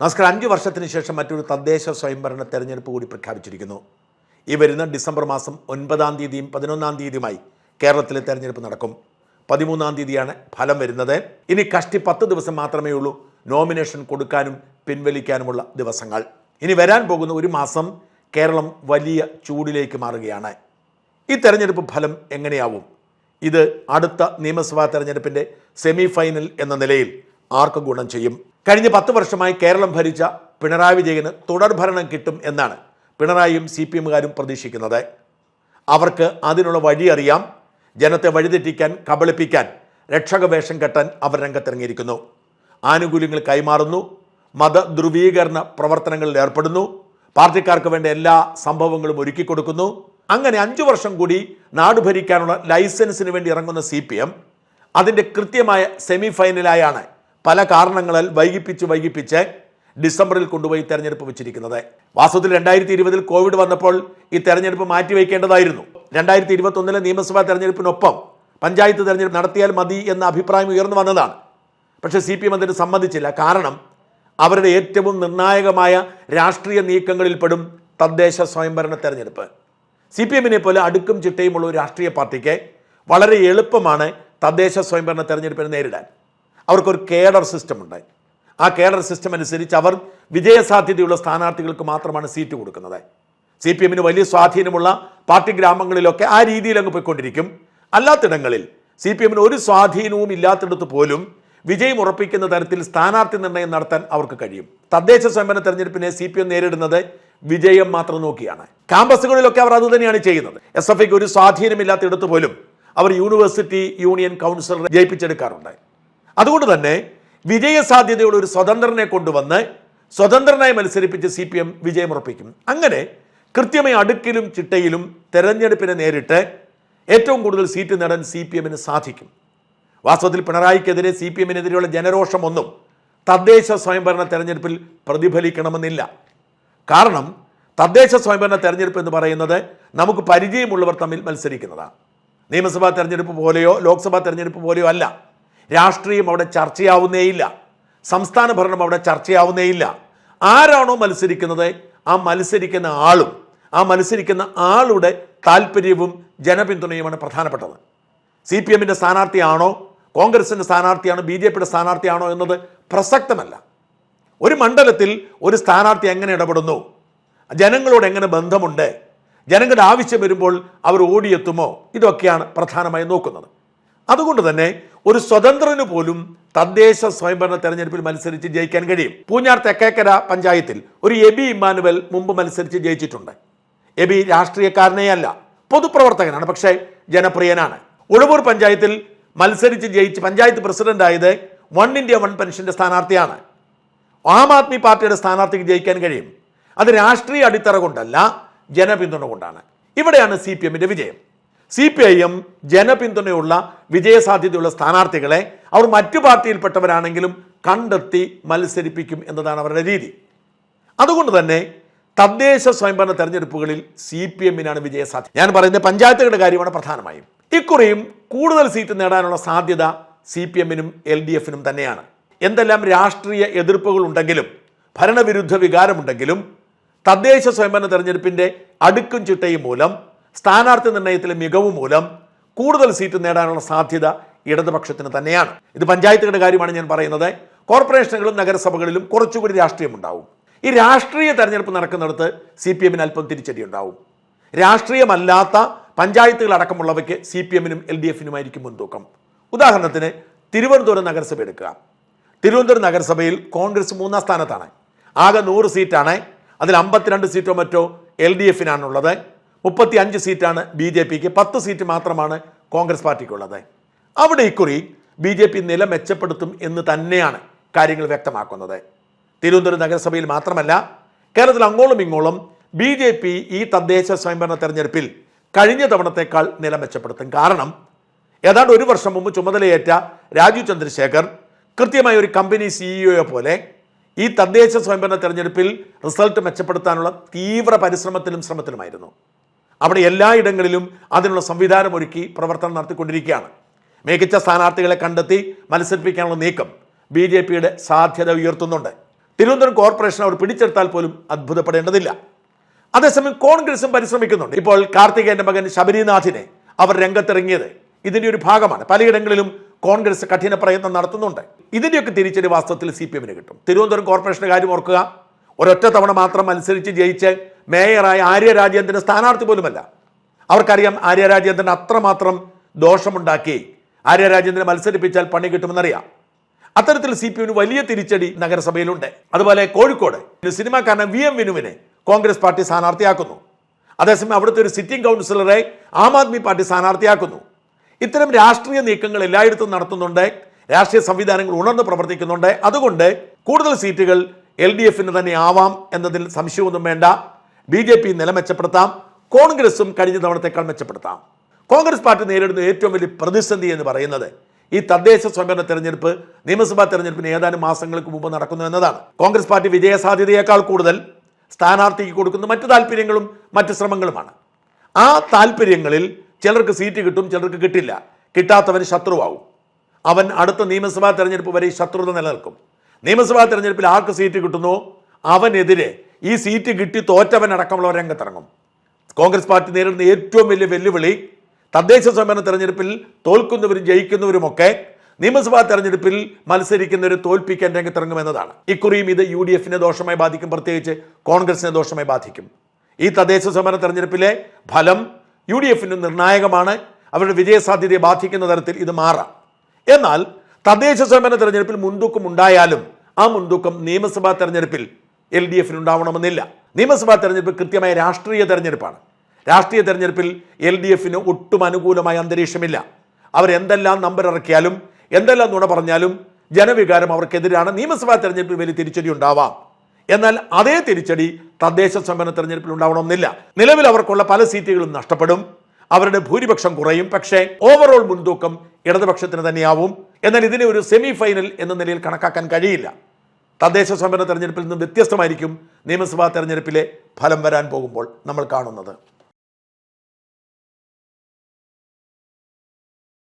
നമസ്കാരം. അഞ്ച് വർഷത്തിന് ശേഷം മറ്റൊരു തദ്ദേശ സ്വയംഭരണ തെരഞ്ഞെടുപ്പ് കൂടി പ്രഖ്യാപിച്ചിരിക്കുന്നു. ഈ വരുന്ന ഡിസംബർ മാസം ഒൻപതാം തീയതിയും പതിനൊന്നാം തീയതിയുമായി കേരളത്തിലെ തെരഞ്ഞെടുപ്പ് നടക്കും. പതിമൂന്നാം തീയതിയാണ് ഫലം വരുന്നത്. ഇനി കഷ്ടി പത്ത് ദിവസം മാത്രമേ ഉള്ളൂ നോമിനേഷൻ കൊടുക്കാനും പിൻവലിക്കാനുമുള്ള ദിവസങ്ങൾ. ഇനി വരാൻ പോകുന്ന ഒരു മാസം കേരളം വലിയ ചൂടിലേക്ക് മാറുകയാണ്. ഈ തെരഞ്ഞെടുപ്പ് ഫലം എങ്ങനെയാവും? ഇത് അടുത്ത നിയമസഭാ തെരഞ്ഞെടുപ്പിന്റെ സെമി ഫൈനൽ എന്ന നിലയിൽ ആർക്ക് ഗുണം ചെയ്യും? കഴിഞ്ഞ പത്ത് വർഷമായി കേരളം ഭരിച്ച പിണറായി വിജയന് തുടർഭരണം കിട്ടും എന്നാണ് പിണറായിയും സി പി എമ്മുകാരും പ്രതീക്ഷിക്കുന്നത്. അവർക്ക് അതിനുള്ള വഴി അറിയാം. ജനത്തെ വഴിതെറ്റിക്കാൻ കബളിപ്പിക്കാൻ രക്ഷക വേഷം കെട്ടാൻ അവർ രംഗത്തിറങ്ങിയിരിക്കുന്നു. ആനുകൂല്യങ്ങൾ കൈമാറുന്നു. മത ധ്രുവീകരണ പ്രവർത്തനങ്ങളിൽ ഏർപ്പെടുന്നു. പാർട്ടിക്കാർക്ക് വേണ്ട എല്ലാ സംഭവങ്ങളും ഒരുക്കി കൊടുക്കുന്നു. അങ്ങനെ അഞ്ചു വർഷം കൂടി നാട് ഭരിക്കാനുള്ള ലൈസൻസിന് വേണ്ടി ഇറങ്ങുന്ന സി പി എം അതിന്റെ കൃത്യമായ സെമി ഫൈനലായാണ് പല കാരണങ്ങളാൽ വൈകിപ്പിച്ച് വൈകിപ്പിച്ച് ഡിസംബറിൽ കൊണ്ടുപോയി തെരഞ്ഞെടുപ്പ് വെച്ചിരിക്കുന്നത്. വാസ്തവത്തിൽ രണ്ടായിരത്തി ഇരുപതിൽ കോവിഡ് വന്നപ്പോൾ ഈ തെരഞ്ഞെടുപ്പ് മാറ്റിവെക്കേണ്ടതായിരുന്നു. രണ്ടായിരത്തി ഇരുപത്തി ഒന്നിലെ നിയമസഭാ തെരഞ്ഞെടുപ്പിനൊപ്പം പഞ്ചായത്ത് തെരഞ്ഞെടുപ്പ് നടത്തിയാൽ മതി എന്ന അഭിപ്രായം ഉയർന്നു വന്നതാണ്. പക്ഷേ സി പി എം അതിന് സമ്മതിച്ചില്ല. കാരണം അവരുടെ ഏറ്റവും നിർണായകമായ രാഷ്ട്രീയ നീക്കങ്ങളിൽപ്പെടും തദ്ദേശ സ്വയംഭരണ തെരഞ്ഞെടുപ്പ്. സി പി എമ്മിനെ പോലെ അടുക്കും ചിട്ടയുമുള്ള ഒരു രാഷ്ട്രീയ പാർട്ടിക്ക് വളരെ എളുപ്പമാണ് തദ്ദേശ സ്വയംഭരണ തെരഞ്ഞെടുപ്പിനെ നേരിടാൻ. അവർക്കൊരു കേഡർ സിസ്റ്റം ഉണ്ടായി. ആ കേഡർ സിസ്റ്റം അനുസരിച്ച് അവർ വിജയസാധ്യതയുള്ള സ്ഥാനാർത്ഥികൾക്ക് മാത്രമാണ് സീറ്റ് കൊടുക്കുന്നത്. സി പി എമ്മിന് വലിയ സ്വാധീനമുള്ള പാർട്ടി ഗ്രാമങ്ങളിലൊക്കെ ആ രീതിയിൽ അങ്ങ് പോയിക്കൊണ്ടിരിക്കും. അല്ലാത്തിടങ്ങളിൽ സി പി എമ്മിന് ഒരു സ്വാധീനവും ഇല്ലാത്തിടത്ത് പോലും വിജയം ഉറപ്പിക്കുന്ന തരത്തിൽ സ്ഥാനാർത്ഥി നിർണയം നടത്താൻ അവർക്ക് കഴിയും. തദ്ദേശ സ്വയംഭരണ തെരഞ്ഞെടുപ്പിനെ സി പി എം നേരിടുന്നത് വിജയം മാത്രം നോക്കിയാണ്. ക്യാമ്പസുകളിലൊക്കെ അവർ അതുതന്നെയാണ് ചെയ്യുന്നത്. എസ് എഫ് ഐക്ക് ഒരു സ്വാധീനമില്ലാത്തിടത്ത് പോലും അവർ യൂണിവേഴ്സിറ്റി യൂണിയൻ കൗൺസിലർ ജയിപ്പിച്ചെടുക്കാറുണ്ട്. അതുകൊണ്ട് തന്നെ വിജയസാധ്യതയുള്ള ഒരു സ്വതന്ത്രനെ കൊണ്ടുവന്ന് സ്വതന്ത്രനായി മത്സരിപ്പിച്ച് സി പി എം വിജയമുറപ്പിക്കും അങ്ങനെ കൃത്യമായി അടുക്കിലും ചിട്ടയിലും തെരഞ്ഞെടുപ്പിനെ നേരിട്ട് ഏറ്റവും കൂടുതൽ സീറ്റ് നേടാൻ സി പി എമ്മിന് സാധിക്കും. വാസ്തവത്തിൽ പിണറായിക്കെതിരെ സി പി എമ്മിനെതിരെയുള്ള ജനരോഷമൊന്നും തദ്ദേശ സ്വയംഭരണ തെരഞ്ഞെടുപ്പിൽ പ്രതിഫലിക്കണമെന്നില്ല. കാരണം തദ്ദേശ സ്വയംഭരണ തെരഞ്ഞെടുപ്പ് എന്ന് പറയുന്നത് നമുക്ക് പരിചയമുള്ളവർ തമ്മിൽ മത്സരിക്കുന്നതാണ് നിയമസഭാ തെരഞ്ഞെടുപ്പ് പോലെയോ ലോക്സഭാ തെരഞ്ഞെടുപ്പ് പോലെയോ അല്ല. രാഷ്ട്രീയം അവിടെ ചർച്ചയാവുന്നേയില്ല. സംസ്ഥാന ഭരണം അവിടെ ചർച്ചയാവുന്നേയില്ല. ആരാണോ മത്സരിക്കുന്നത് ആ മത്സരിക്കുന്ന ആളും ആ മത്സരിക്കുന്ന ആളുടെ താല്പര്യവും ജനപിന്തുണയുമാണ് പ്രധാനപ്പെട്ടത്. സി പി എമ്മിന്റെ സ്ഥാനാർത്ഥിയാണോ കോൺഗ്രസിന്റെ സ്ഥാനാർത്ഥിയാണോ ബി ജെ പിയുടെ സ്ഥാനാർത്ഥിയാണോ എന്നത് പ്രസക്തമല്ല. ഒരു മണ്ഡലത്തിൽ ഒരു സ്ഥാനാർത്ഥി എങ്ങനെ ഇടപെടുന്നു? ജനങ്ങളോട് എങ്ങനെ ബന്ധമുണ്ട്? ജനങ്ങളുടെ ആവശ്യം വരുമ്പോൾ അവർ ഓടിയെത്തുമോ? ഇതൊക്കെയാണ് പ്രധാനമായി നോക്കുന്നത്. അതുകൊണ്ട് തന്നെ ഒരു സ്വതന്ത്രന് പോലും തദ്ദേശ സ്വയംഭരണ തെരഞ്ഞെടുപ്പിൽ മത്സരിച്ച് ജയിക്കാൻ കഴിയും. പൂഞ്ഞാർ തെക്കേക്കര പഞ്ചായത്തിൽ ഒരു എബി ഇമ്മാനുവൽ മുമ്പ് മത്സരിച്ച് ജയിച്ചിട്ടുണ്ട്. എബി രാഷ്ട്രീയക്കാരനേ അല്ല പൊതുപ്രവർത്തകനാണ് പക്ഷേ ജനപ്രിയനാണ്. ഉഴവൂർ പഞ്ചായത്തിൽ മത്സരിച്ച് ജയിച്ച് പഞ്ചായത്ത് പ്രസിഡന്റ് ആയത് വൺ ഇന്ത്യ വൺ പെൻഷന്റെ സ്ഥാനാർത്ഥിയാണ്. ആം ആദ്മി പാർട്ടിയുടെ സ്ഥാനാർത്ഥിക്ക് ജയിക്കാൻ കഴിയും. അത് രാഷ്ട്രീയ അടിത്തറ കൊണ്ടല്ല ജനപിന്തുണ കൊണ്ടാണ്. ഇവിടെയാണ് സി പി എമ്മിന്റെ വിജയം. സി പി ഐ എം ജനപിന്തുണയുള്ള വിജയസാധ്യതയുള്ള സ്ഥാനാർത്ഥികളെ അവർ മറ്റു പാർട്ടിയിൽപ്പെട്ടവരാണെങ്കിലും കണ്ടെത്തി മത്സരിപ്പിക്കും എന്നതാണ് അവരുടെ രീതി. അതുകൊണ്ട് തന്നെ തദ്ദേശ സ്വയംഭരണ തെരഞ്ഞെടുപ്പുകളിൽ സി പി എമ്മിനാണ് വിജയസാധ്യത. ഞാൻ പറയുന്നത് പഞ്ചായത്തുകളുടെ കാര്യമാണ് പ്രധാനമായും. ഇക്കുറിയും കൂടുതൽ സീറ്റ് നേടാനുള്ള സാധ്യത സി പി എമ്മിനും എൽ ഡി എഫിനും തന്നെയാണ്. എന്തെല്ലാം രാഷ്ട്രീയ എതിർപ്പുകൾ ഉണ്ടെങ്കിലും ഭരണവിരുദ്ധ വികാരമുണ്ടെങ്കിലും തദ്ദേശ സ്വയംഭരണ തെരഞ്ഞെടുപ്പിന്റെ അടുക്കും ചിട്ടയും മൂലം സ്ഥാനാർത്ഥി നിർണയത്തിലെ മികവ് മൂലം കൂടുതൽ സീറ്റ് നേടാനുള്ള സാധ്യത ഇടതുപക്ഷത്തിന് തന്നെയാണ്. ഇത് പഞ്ചായത്തുകളുടെ കാര്യമാണ് ഞാൻ പറയുന്നത്. കോർപ്പറേഷനുകളും നഗരസഭകളിലും കുറച്ചുകൂടി രാഷ്ട്രീയമുണ്ടാവും. ഈ രാഷ്ട്രീയ തെരഞ്ഞെടുപ്പ് നടക്കുന്നിടത്ത് സി പി എമ്മിന് അല്പം തിരിച്ചടി ഉണ്ടാവും രാഷ്ട്രീയമല്ലാത്ത പഞ്ചായത്തുകൾ അടക്കമുള്ളവയ്ക്ക് സി പി എമ്മിനും എൽ ഡി എഫിനുമായിരിക്കും മുൻതൂക്കം. ഉദാഹരണത്തിന് തിരുവനന്തപുരം നഗരസഭ എടുക്കുക. തിരുവനന്തപുരം നഗരസഭയിൽ കോൺഗ്രസ് മൂന്നാം സ്ഥാനത്താണ്. ആകെ നൂറ് സീറ്റാണ്. അതിൽ അമ്പത്തിരണ്ട് സീറ്റോ മറ്റോ എൽ ഡി എഫിനാണുള്ളത്. മുപ്പത്തി അഞ്ച് സീറ്റാണ് ബി ജെ പിക്ക് പത്ത് സീറ്റ് മാത്രമാണ് കോൺഗ്രസ് പാർട്ടിക്കുള്ളത്. അവിടെ ഇക്കുറി ബി ജെ പി നില മെച്ചപ്പെടുത്തും എന്ന് തന്നെയാണ് കാര്യങ്ങൾ വ്യക്തമാക്കുന്നത്. തിരുവനന്തപുരം നഗരസഭയിൽ മാത്രമല്ല കേരളത്തിൽ അങ്ങോളം ഇങ്ങോളം ബി ജെ പി ഈ തദ്ദേശ സ്വയംഭരണ തെരഞ്ഞെടുപ്പിൽ കഴിഞ്ഞ തവണത്തേക്കാൾ നില മെച്ചപ്പെടുത്തും. കാരണം ഏതാണ്ട് ഒരു വർഷം മുമ്പ് ചുമതലയേറ്റ രാജീവ് ചന്ദ്രശേഖർ കൃത്യമായ ഒരു കമ്പനി സിഇഒയെ പോലെ ഈ തദ്ദേശ സ്വയംഭരണ തെരഞ്ഞെടുപ്പിൽ റിസൾട്ട് മെച്ചപ്പെടുത്താനുള്ള തീവ്ര പരിശ്രമത്തിലും ശ്രമത്തിലുമായിരുന്നു. അവിടെ എല്ലായിടങ്ങളിലും അതിനുള്ള സംവിധാനം ഒരുക്കി പ്രവർത്തനം നടത്തിക്കൊണ്ടിരിക്കുകയാണ്. മികച്ച സ്ഥാനാർത്ഥികളെ കണ്ടെത്തി മത്സരിപ്പിക്കാനുള്ള നീക്കം ബി ജെ പിയുടെ സാധ്യത ഉയർത്തുന്നുണ്ട്. തിരുവനന്തപുരം കോർപ്പറേഷൻ അവർ പിടിച്ചെടുത്താൽ പോലും അത്ഭുതപ്പെടേണ്ടതില്ല. അതേസമയം കോൺഗ്രസും പരിശ്രമിക്കുന്നുണ്ട്. ഇപ്പോൾ കാർത്തികേയന്റെ മകൻ ശബരിനാഥിനെ അവർ രംഗത്തിറങ്ങിയത് ഇതിന്റെ ഒരു ഭാഗമാണ്. പലയിടങ്ങളിലും കോൺഗ്രസ് കഠിന പ്രയത്നം നടത്തുന്നുണ്ട്. ഇതിന്റെയൊക്കെ തിരിച്ചടി വാസ്തവത്തിൽ സി പി എമ്മിന് കിട്ടും. തിരുവനന്തപുരം കോർപ്പറേഷന്റെ കാര്യം ഓർക്കുക. ഒരൊറ്റ തവണ മാത്രം മത്സരിച്ച് ജയിച്ച് മേയറായ ആര്യ രാജേന്ദ്രൻ സ്ഥാനാർത്ഥി പോലുമല്ല. അവർക്കറിയാം ആര്യ രാജേന്ദ്രൻ അത്രമാത്രം ദോഷമുണ്ടാക്കി. ആര്യ രാജേന്ദ്രനെ മത്സരിപ്പിച്ചാൽ പണി കിട്ടുമെന്നറിയാം. അത്തരത്തിൽ സി പി എമ്മിന് വലിയ തിരിച്ചടി നഗരസഭയിലുണ്ട്. അതുപോലെ കോഴിക്കോട് സിനിമാക്കാരൻ വി എം വിനുവിനെ കോൺഗ്രസ് പാർട്ടി സ്ഥാനാർത്ഥിയാക്കുന്നു. അതേസമയം അവിടുത്തെ ഒരു സിറ്റിംഗ് കൗൺസിലറെ ആം ആദ്മി പാർട്ടി സ്ഥാനാർത്ഥിയാക്കുന്നു. ഇത്തരം രാഷ്ട്രീയ നീക്കങ്ങൾ എല്ലായിടത്തും നടത്തുന്നുണ്ട്. രാഷ്ട്രീയ സംവിധാനങ്ങൾ ഉണർന്ന് പ്രവർത്തിക്കുന്നുണ്ട്. അതുകൊണ്ട് കൂടുതൽ സീറ്റുകൾ എൽ ഡി എഫിന് തന്നെ ആവാം എന്നതിൽ സംശയമൊന്നും വേണ്ട. ബി ജെ പി നില മെച്ചപ്പെടുത്താം. കോൺഗ്രസും കഴിഞ്ഞ തവണത്തേക്കാൾ മെച്ചപ്പെടുത്താം. കോൺഗ്രസ് പാർട്ടി നേരിടുന്ന ഏറ്റവും വലിയ പ്രതിസന്ധി എന്ന് പറയുന്നത് ഈ തദ്ദേശ സ്വയംഭരണ തെരഞ്ഞെടുപ്പ് നിയമസഭാ തെരഞ്ഞെടുപ്പിന് ഏതാനും മാസങ്ങൾക്ക് മുമ്പ് നടക്കുന്നു എന്നതാണ്. കോൺഗ്രസ് പാർട്ടി വിജയസാധ്യതയേക്കാൾ കൂടുതൽ സ്ഥാനാർത്ഥിക്ക് കൊടുക്കുന്ന മറ്റു താല്പര്യങ്ങളും മറ്റു ശ്രമങ്ങളുമാണ്. ആ താല്പര്യങ്ങളിൽ ചിലർക്ക് സീറ്റ് കിട്ടും ചിലർക്ക് കിട്ടില്ല. കിട്ടാത്തവൻ ശത്രുവാകും. അവൻ അടുത്ത നിയമസഭാ തെരഞ്ഞെടുപ്പ് വരെ ശത്രുത നിലനിൽക്കും. നിയമസഭാ തെരഞ്ഞെടുപ്പിൽ ആർക്ക് സീറ്റ് കിട്ടുന്നു? അവനെതിരെ ഈ സീറ്റ് കിട്ടി തോറ്റവൻ അടക്കമുള്ളവർ രംഗത്തിറങ്ങും. കോൺഗ്രസ് പാർട്ടി നേരിടുന്ന ഏറ്റവും വലിയ വെല്ലുവിളി തദ്ദേശ സ്വയംഭരണ തെരഞ്ഞെടുപ്പിൽ തോൽക്കുന്നവരും ജയിക്കുന്നവരുമൊക്കെ നിയമസഭാ തെരഞ്ഞെടുപ്പിൽ മത്സരിക്കുന്നവരെ തോൽപ്പിക്കാൻ രംഗത്തിറങ്ങുമെന്നതാണ് ഇക്കുറിയും ഇത് യു ഡി എഫിനെ ദോഷമായി ബാധിക്കും. പ്രത്യേകിച്ച് കോൺഗ്രസിനെ ദോഷമായി ബാധിക്കും. ഈ തദ്ദേശ സ്വയംഭരണ തെരഞ്ഞെടുപ്പിലെ ഫലം യു ഡി എഫിന് നിർണായകമാണ്. അവരുടെ വിജയസാധ്യതയെ ബാധിക്കുന്ന തരത്തിൽ ഇത് മാറാം. എന്നാൽ തദ്ദേശ സ്വയംഭരണ തെരഞ്ഞെടുപ്പിൽ മുൻതൂക്കം ഉണ്ടായാലും ആ മുൻതൂക്കം നിയമസഭാ തെരഞ്ഞെടുപ്പിൽ എൽ ഡി എഫിന് ഉണ്ടാവണമെന്നില്ല നിയമസഭാ തെരഞ്ഞെടുപ്പ് കൃത്യമായ രാഷ്ട്രീയ തെരഞ്ഞെടുപ്പാണ്. രാഷ്ട്രീയ തെരഞ്ഞെടുപ്പിൽ എൽ ഡി എഫിന് ഒട്ടും അനുകൂലമായ അന്തരീക്ഷമില്ല. അവരെന്തെല്ലാം നമ്പർ ഇറക്കിയാലും എന്തെല്ലാം നുണ പറഞ്ഞാലും ജനവികാരം അവർക്കെതിരാണ് നിയമസഭാ തെരഞ്ഞെടുപ്പിൽ വലിയ തിരിച്ചടി ഉണ്ടാവാം. എന്നാൽ അതേ തിരിച്ചടി തദ്ദേശ സ്വയംഭരണ തെരഞ്ഞെടുപ്പിൽ ഉണ്ടാവണമെന്നില്ല. നിലവിൽ അവർക്കുള്ള പല സീറ്റുകളും നഷ്ടപ്പെടും. അവരുടെ ഭൂരിപക്ഷം കുറയും. പക്ഷേ ഓവറോൾ മുൻതൂക്കം ഇടതുപക്ഷത്തിന് തന്നെയാവും. എന്നാൽ ഇതിനെ ഒരു സെമി ഫൈനൽ എന്ന നിലയിൽ കണക്കാക്കാൻ കഴിയില്ല. തദ്ദേശ സ്വയംഭരണ തെരഞ്ഞെടുപ്പിൽ നിന്നും വ്യത്യസ്തമായിരിക്കും നിയമസഭാ തെരഞ്ഞെടുപ്പിലെ ഫലം വരാൻ പോകുമ്പോൾ നമ്മൾ കാണുന്നത്.